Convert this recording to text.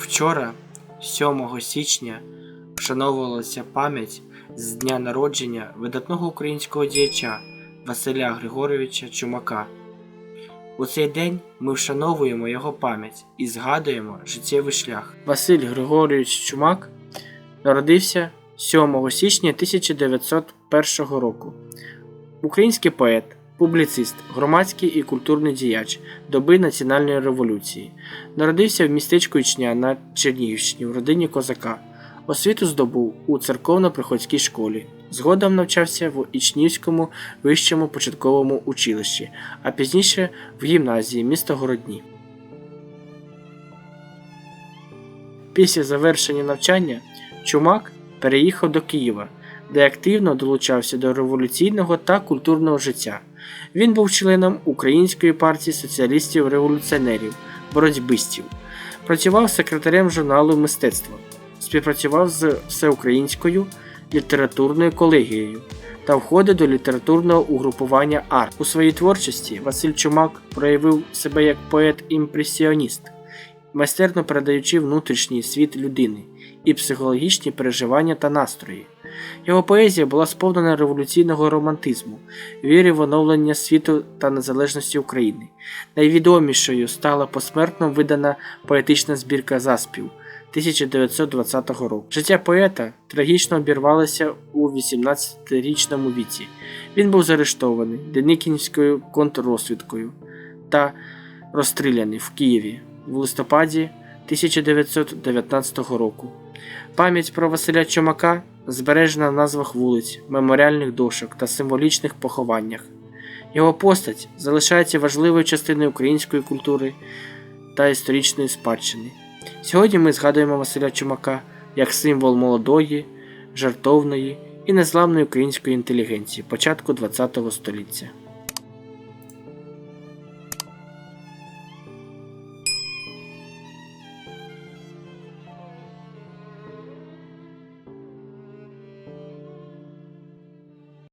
Вчора, 7 січня, вшановувалася пам'ять з дня народження видатного українського діяча Василя Григоровича Чумака. У цей день ми вшановуємо його пам'ять і згадуємо життєвий шлях. Василь Григорович Чумак народився 7 січня 1901 року. Український поет, публіцист, громадський і культурний діяч доби національної революції. Народився в містечку Ічня на Чернігівщині в родині козака. Освіту здобув у церковно-приходській школі. Згодом навчався в Ічнівському вищому початковому училищі, а пізніше в гімназії міста Городні. Після завершення навчання Чумак переїхав до Києва, де активно долучався до революційного та культурного життя. Він був членом Української партії соціалістів-революціонерів, боротьбистів, працював секретарем журналу Мистецтво, співпрацював з всеукраїнською літературною колегією та входив до літературного угрупування арт. У своїй творчості Василь Чумак проявив себе як поет-імпресіоніст, майстерно передаючи внутрішній світ людини і психологічні переживання та настрої. Його поезія була сповнена революційного романтизму, віри в оновлення світу та незалежності України. Найвідомішою стала посмертно видана поетична збірка заспів 1920 року. Життя поета трагічно обірвалося у 18-річному віці. Він був заарештований Деникінською контррозвідкою та розстріляний в Києві в листопаді 1919 року. Пам'ять про Василя Чумака збережена в назвах вулиць, меморіальних дошок та символічних похованнях. Його постать залишається важливою частиною української культури та історичної спадщини. Сьогодні ми згадуємо Василя Чумака як символ молодої, жартовної і незламної української інтелігенції початку ХХ століття.